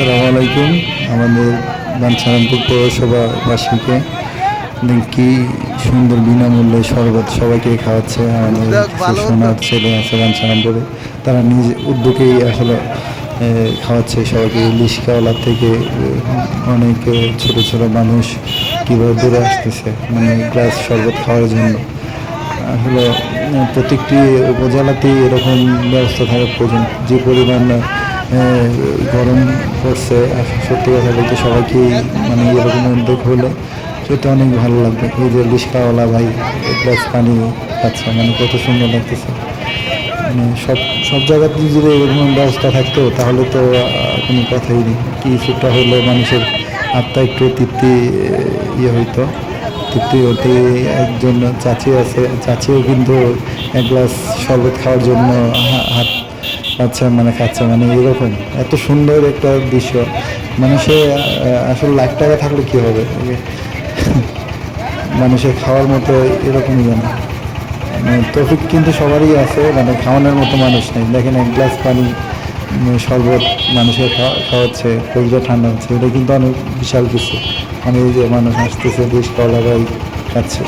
আসসালামু আলাইকুম। আমাদের বাঞ্ছারামপুর পৌরসভাবাসীকে কি সুন্দর বিনামূল্যে শরবত সবাইকে খাওয়াচ্ছে। আমাদের কিছু সোনার ছেলে আছে বাঞ্ছারামপুরে তারা নিজ উদ্যোগেই আসলে খাওয়াচ্ছে সবাইকে। লিশকাওয়ালা থেকে অনেক ছোট ছোট মানুষ কীভাবে দূরে আসতেছে মানে গ্লাস শরবত খাওয়ার জন্য। আসলে প্রত্যেকটি উপজেলাতেই এরকম ব্যবস্থা থাকা প্রয়োজন। যে পরিমাণ গরম পড়ছে, আর সত্যি কথা বলতে সবাইকেই মানে এরকম উদ্যোগ হলে সত্যি অনেক ভালো লাগবে। এই যে লিস্কাওয়ালা ভাই গ্লাস পানি পাচ্ছে মানে কত সুন্দর লাগতেছে। মানে সব সব জায়গাতে যদি এরকম ব্যবস্থা থাকতো, তাহলে তো কোনো কথাই নেই। কিছুটা হলে মানুষের আত্মা একটু তৃপ্তি ইয়ে হইতো। তৃপ্তি হতে একজন চাচি আছে, চাচিও কিন্তু এক গ্লাস শরবত খাওয়ার জন্য হাত পাচ্ছে মানে খাচ্ছে মানে এরকম। এত সুন্দর একটা দৃশ্য। মানে সে আসলে লাখ টাকা থাকলে কী হবে? মানুষের খাওয়ার মতো এরকমই জানে। মানে তফিক কিন্তু সবারই আছে মানে খাওয়ানোর মতো মানুষ নেই। দেখেন এক গ্লাস পানি শরবত মানুষের খাওয়া, খাওয়াচ্ছে, পরিবেশ ঠান্ডা হচ্ছে। এটা কিন্তু অনেক বিশাল কিছু। মানে এই যে মানুষ আসতেছে বেশ কলা খাচ্ছে।